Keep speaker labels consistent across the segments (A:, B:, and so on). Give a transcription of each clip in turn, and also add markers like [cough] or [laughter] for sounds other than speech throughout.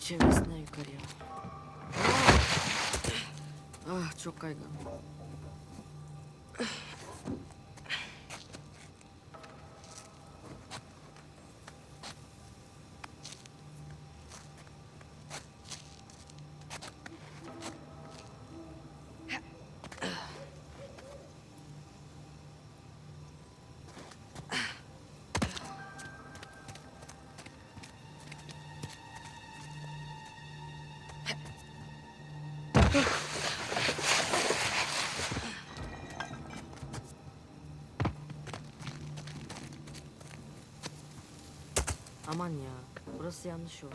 A: Çevresinden yukarıya. Ah çok kaygan. Aman ya. Burası yanlış yol.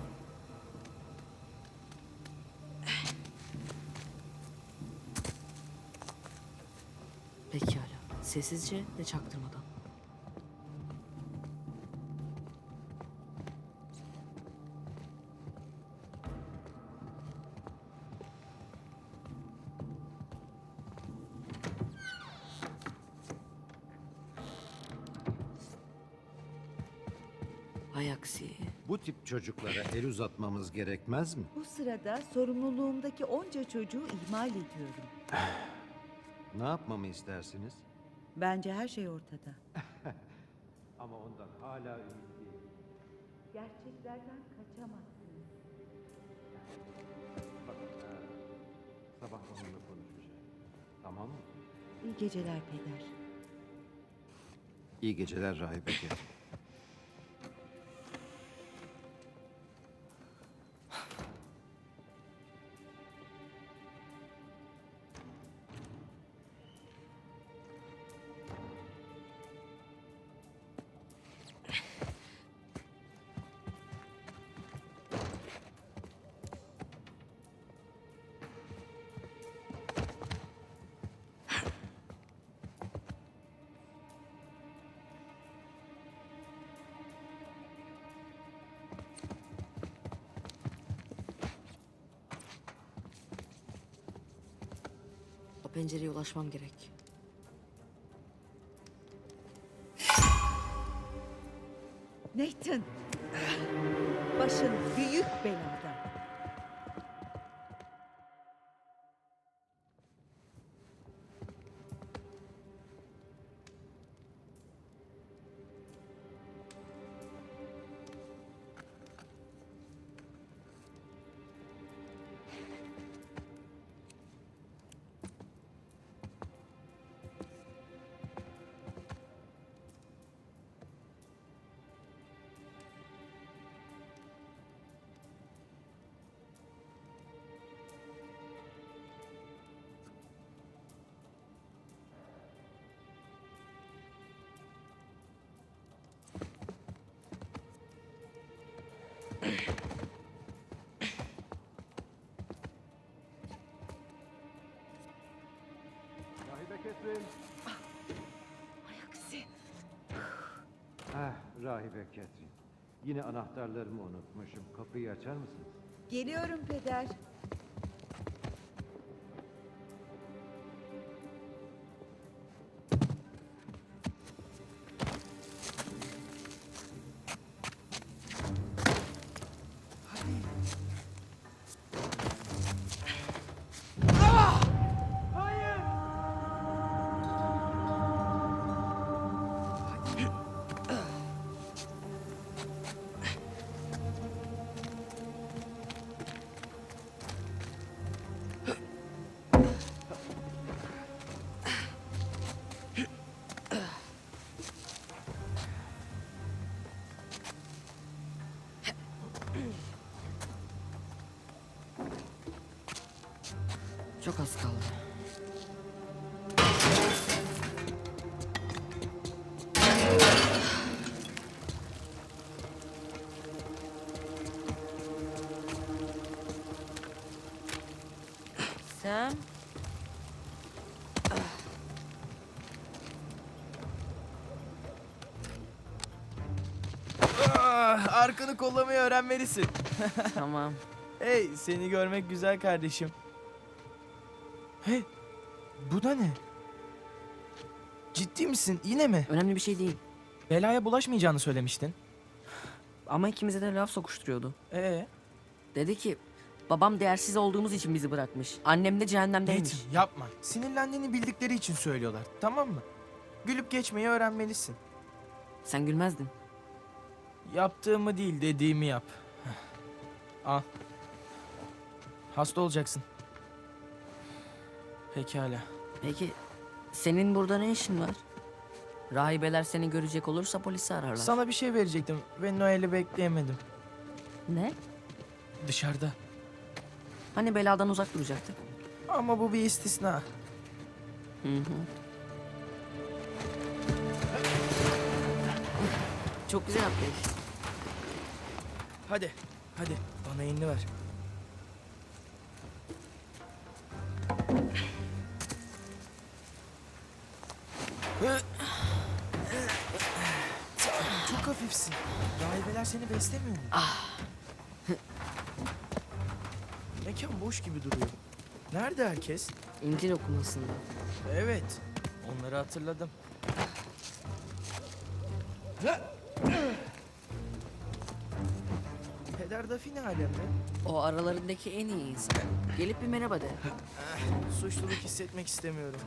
A: Pekala. Sessizce ve çaktırmadan.
B: Çocuklara el uzatmamız gerekmez mi?
C: Bu sırada sorumluluğumdaki onca çocuğu ihmal ediyorum.
B: Ne yapmamı istersiniz?
C: Bence her şey ortada. [laughs]
B: Ama ondan hala ümitliyim.
C: Gerçeklerden kaçamazsınız.
B: Bakın, ha, sabah onunla konuşacağım. Tamam mı?
C: İyi geceler peder.
B: İyi geceler Rahibe Ketrin.
A: Pencereye ulaşmam gerek.
B: Rahibe Ketrin.
C: Ay aksi.
B: Ah, Rahibe Ketrin. Yine anahtarlarımı unutmuşum. Kapıyı açar mısınız?
C: Geliyorum peder.
A: Sam.
D: Ah, arkanı kollamayı öğrenmelisin. [laughs]
A: tamam.
D: Hey, seni görmek güzel kardeşim. Hey, bu da ne? Ciddi misin? Yine mi?
A: Önemli bir şey değil.
D: Belaya bulaşmayacağını söylemiştin.
A: Ama ikimize de laf sokuşturuyordu.
D: Ee,
A: Dedi ki babam değersiz olduğumuz için bizi bırakmış. Annem de cehennemdeymiş.
D: Nathan yapma. Sinirlendiğini bildikleri için söylüyorlar. Tamam mı? Gülüp geçmeyi öğrenmelisin.
A: Sen gülmezdin.
D: Yaptığımı değil dediğimi yap. Al. Hasta olacaksın. Pekala.
A: Peki senin burada ne işin var? Rahibeler seni görecek olursa polisi ararlar.
D: Sana bir şey verecektim ve Noel'i bekleyemedim.
A: Ne?
D: Dışarıda.
A: Hani beladan uzak duracaktık?
D: Ama bu bir istisna.
A: Hı hı. Çok güzel atlayış.
D: Hadi, hadi. Bana elini ver. Çok hafifsin. Rahibeler seni beslemiyor mu? Mekan boş gibi duruyor. Nerede herkes?
A: İncil okumasında.
D: Evet, onları hatırladım. Peder Dafi ne alemde?
A: O aralarındaki en iyi insan. Gelip bir merhaba de.
D: Suçluluk hissetmek istemiyorum.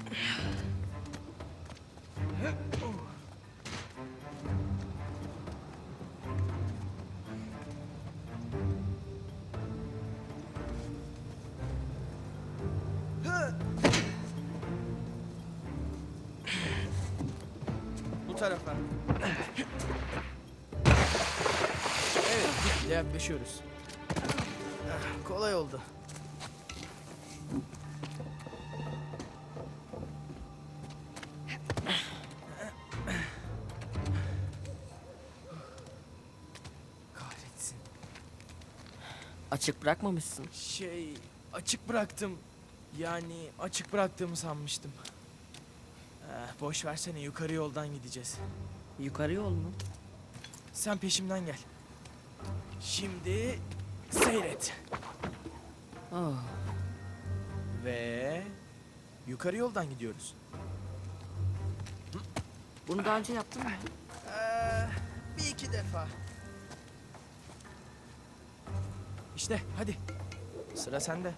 D: Ah, Kolay oldu. Kahretsin.
A: Açık bırakmamışsın.
D: Şey, açık bıraktım. Yani açık bıraktığımı sanmıştım. Eh, boş versene yukarı yoldan gideceğiz.
A: Yukarı yol mu?
D: Sen peşimden gel. Şimdi seyret.
A: Oh.
D: Ve yukarı yoldan gidiyoruz.
A: Bunu daha önce yaptın mı?
D: Ee, bir iki defa. İşte hadi. Sıra sende.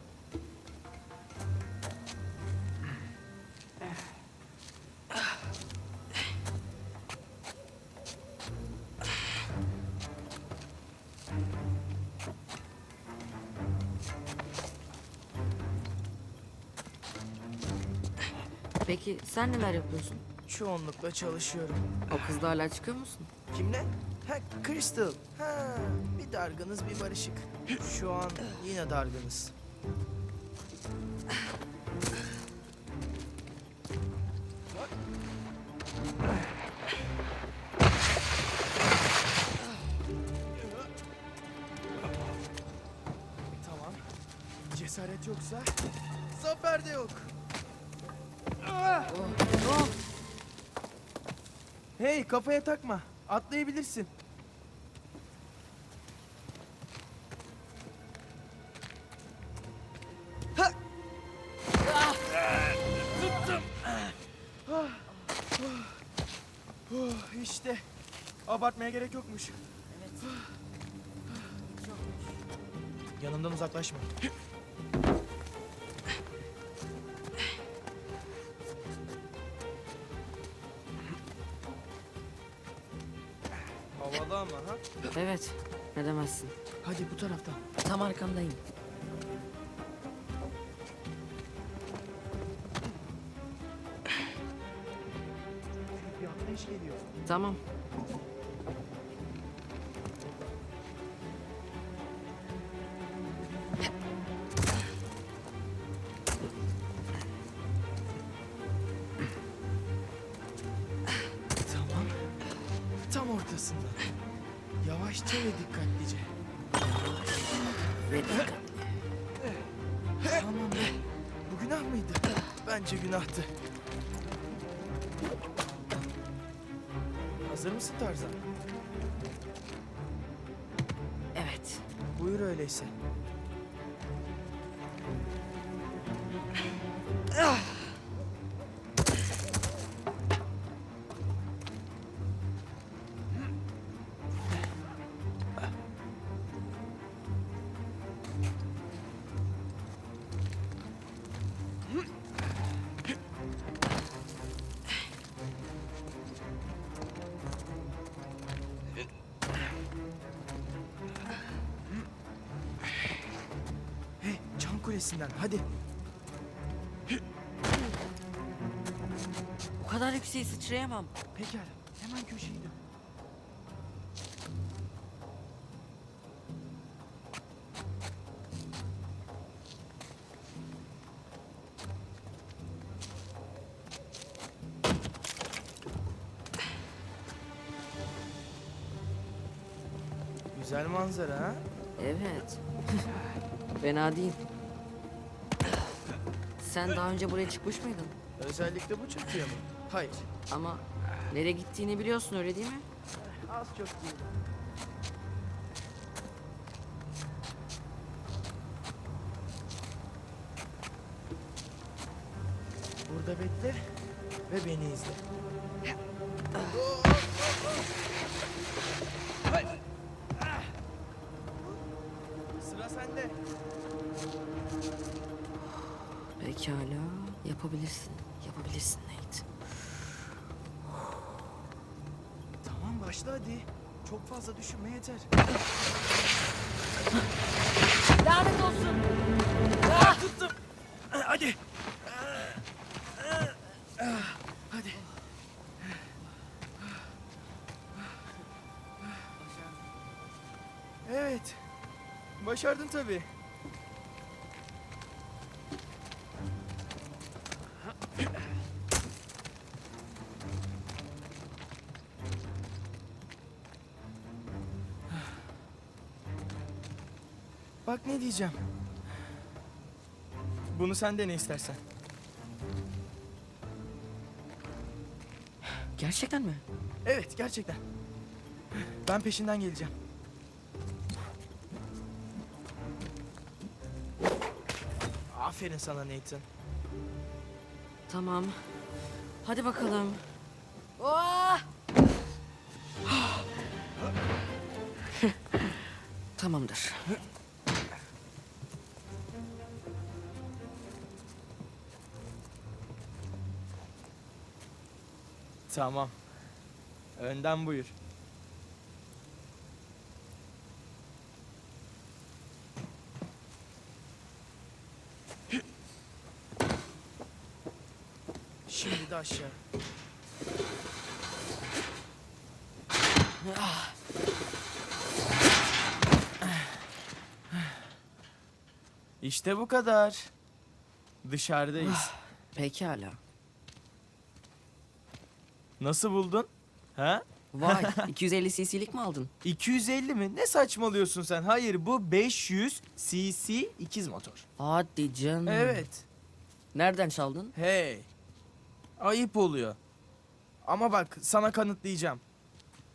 A: Sen neler yapıyorsun?
D: Çoğunlukla çalışıyorum.
A: O kızla hala çıkıyor musun?
D: Kimle? Ha Crystal. Ha bir dargınız bir barışık. Şu an yine dargınız. Tamam. Cesaret yoksa zafer de yok.
A: Oh.
D: Hey kafaya takma. Atlayabilirsin. Ha! Ah! Tuttum. Ah! Ah! Oh, işte. Abartmaya gerek yokmuş. Yanımdan uzaklaşma.
A: Evet. Ne demezsin.
D: Hadi bu taraftan.
A: Tam arkandayım.
D: Bir atlayış geliyor.
A: Tamam.
D: Tamam. Tam ortasında. Yavaşça ve dikkatlice.
A: Ve dikkat.
D: Tamam be. Bu günah mıydı? Bence günahtı. Hazır mısın Tarzan?
A: Evet.
D: Buyur öyleyse. Tepesinden. Hadi.
A: O kadar yükseğe sıçrayamam.
D: Pekala. Hemen köşeyi dön. Güzel manzara ha?
A: Evet. [laughs] Fena değil. Sen daha önce buraya çıkmış mıydın?
D: Özellikle bu çatıya mı? Hayır.
A: Ama nereye gittiğini biliyorsun öyle değil mi?
D: Az çok değil. Burada bekle ve beni izle. Sıra sende.
A: Pekala. Yapabilirsin. Yapabilirsin Nate.
D: Tamam başla hadi. Çok fazla düşünme yeter.
A: Lanet olsun.
D: Tuttum. Hadi. Hadi. Evet. Başardın tabii. Ne diyeceğim. Bunu sen de ne istersen.
A: Gerçekten mi?
D: Evet gerçekten. Ben peşinden geleceğim. Aferin sana Nathan.
A: Tamam. Hadi bakalım. Oh! [laughs] Tamamdır.
D: Tamam. Önden buyur. Şimdi de aşağı. İşte bu kadar. Dışarıdayız.
A: Pekala.
D: Nasıl buldun? Ha?
A: Vay [laughs] 250 cc'lik mi aldın?
D: 250 mi? Ne saçmalıyorsun sen? Hayır bu 500 cc ikiz motor.
A: Hadi canım.
D: Evet.
A: Nereden çaldın?
D: Hey. Ayıp oluyor. Ama bak sana kanıtlayacağım.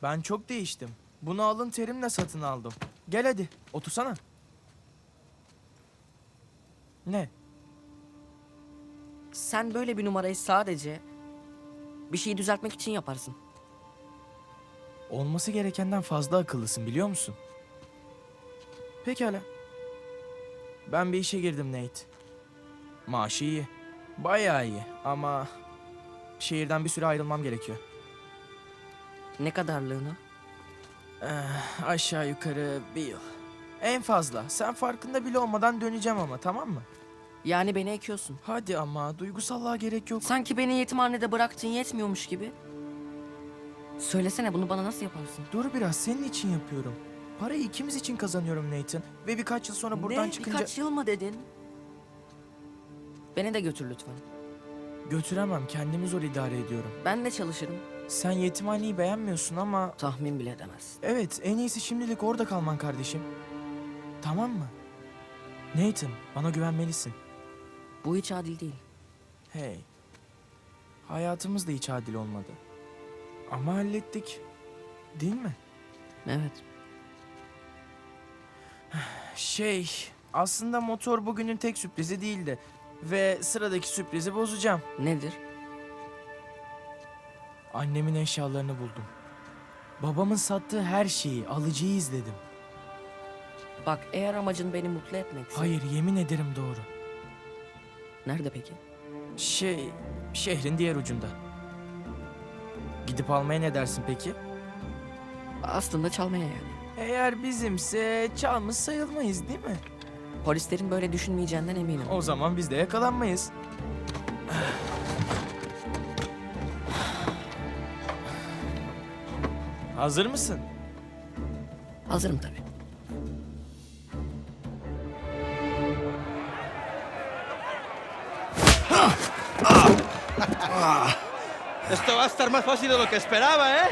D: Ben çok değiştim. Bunu alın terimle satın aldım. Gel hadi otursana. Ne?
A: Sen böyle bir numarayı sadece bir şeyi düzeltmek için yaparsın.
D: Olması gerekenden fazla akıllısın biliyor musun? Pekala. Ben bir işe girdim Nate. Maaşı iyi. Bayağı iyi ama şehirden bir süre ayrılmam gerekiyor.
A: Ne kadarlığına?
D: Eh, aşağı yukarı bir yıl. En fazla. Sen farkında bile olmadan döneceğim ama tamam mı?
A: Yani beni ekiyorsun.
D: Hadi ama duygusallığa gerek yok.
A: Sanki beni yetimhanede bıraktın yetmiyormuş gibi. Söylesene bunu bana nasıl yaparsın?
D: Dur biraz senin için yapıyorum. Parayı ikimiz için kazanıyorum Nathan. Ve birkaç yıl sonra buradan
A: ne?
D: çıkınca...
A: Birkaç yıl mı dedin? Beni de götür lütfen.
D: Götüremem kendimi zor idare ediyorum.
A: Ben de çalışırım.
D: Sen yetimhaneyi beğenmiyorsun ama...
A: Tahmin bile edemezsin.
D: Evet en iyisi şimdilik orada kalman kardeşim. Tamam mı? Nathan bana güvenmelisin.
A: Bu hiç adil değil.
D: Hey. Hayatımız da hiç adil olmadı. Ama hallettik. Değil mi?
A: Evet.
D: Şey, aslında motor bugünün tek sürprizi değildi. Ve sıradaki sürprizi bozacağım.
A: Nedir?
D: Annemin eşyalarını buldum. Babamın sattığı her şeyi, alıcıyı izledim.
A: Bak eğer amacın beni mutlu etmekse...
D: Hayır, yemin ederim doğru.
A: Nerede peki?
D: Şey, şehrin diğer ucunda. Gidip almaya ne dersin peki?
A: Aslında çalmaya yani.
D: Eğer bizimse çalmış sayılmayız değil mi?
A: Polislerin böyle düşünmeyeceğinden eminim.
D: O zaman biz de yakalanmayız. Hazır mısın?
A: Hazırım tabii.
E: Estar más fácil de lo que esperaba, ¿eh?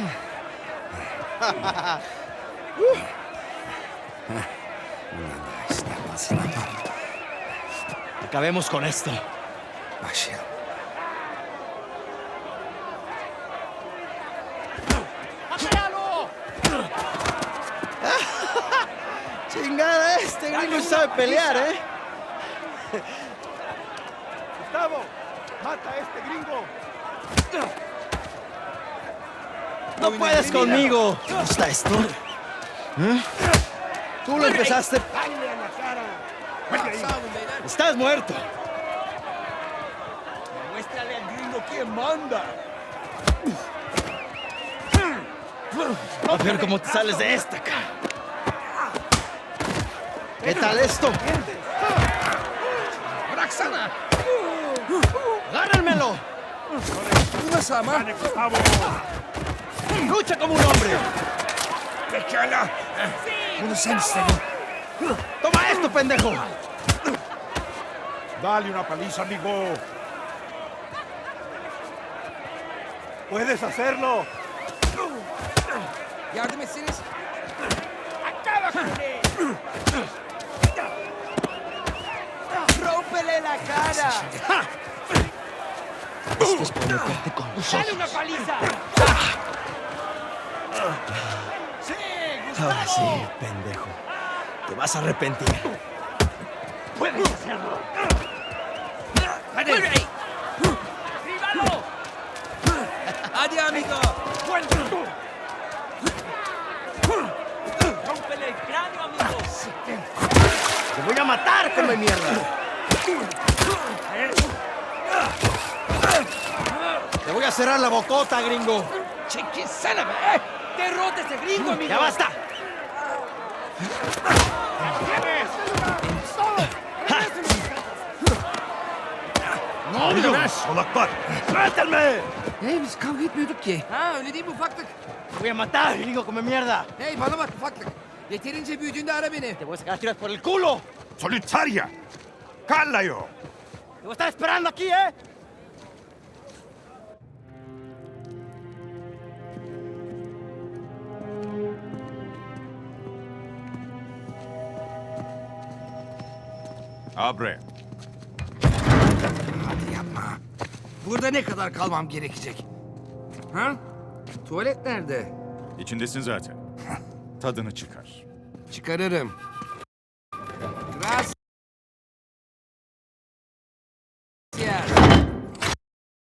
E: [laughs] Acabemos con esto. [laughs] Chingada, este gringo sabe pelear, ¿eh?
B: Gustavo, mata a este gringo.
E: No puedes conmigo. ¿Cómo está esto? ¿Eh? Tú lo empezaste. Estás muerto. Muéstrale al gringo quién manda. A ver cómo te sales de esta, cara. ¿Qué tal esto? ¡Braxana! ¡Agárrenmelo! ¡Lucha como un hombre! ¡Toma esto, pendejo!
B: Dale una paliza, amigo. Puedes hacerlo.
F: Yardım etseniz.
E: ¡Rómpele la cara! Esto es por meterte con los ojos.
F: una paliza!
E: Ahora sí, pendejo. Te vas a arrepentir.
F: ¡Vuelve ahí! ¡Privado! ¡Adiós, amigo! ¡Rómpele el cráneo, amigo!
E: ¡Te voy a matar, come mierda! Te voy a cerrar la bocota, gringo.
F: ¡Chiquisana, eh! ¡Derrota ese gringo, amigo!
E: ¡Ya basta!
F: Ne oluyor?
B: Solaklar.
E: ¡Suéltame!
F: Hey biz kavga etmiyorduk ki. Ha öyle değil mi ufaklık?
E: Te voy a matar, gringo, come mierda.
F: Hey bana bak ufaklık. Yeterince büyüdüğünde ara beni.
E: Te voy a sacar tiras por el culo.
B: Solitaria. Cállayo.
E: Te voy a estar esperando aquí, ¿eh?
B: Abre.
F: Hadi yapma. Burada ne kadar kalmam gerekecek? Ha? Tuvalet nerede?
G: İçindesin zaten. Tadını çıkar.
F: Çıkarırım.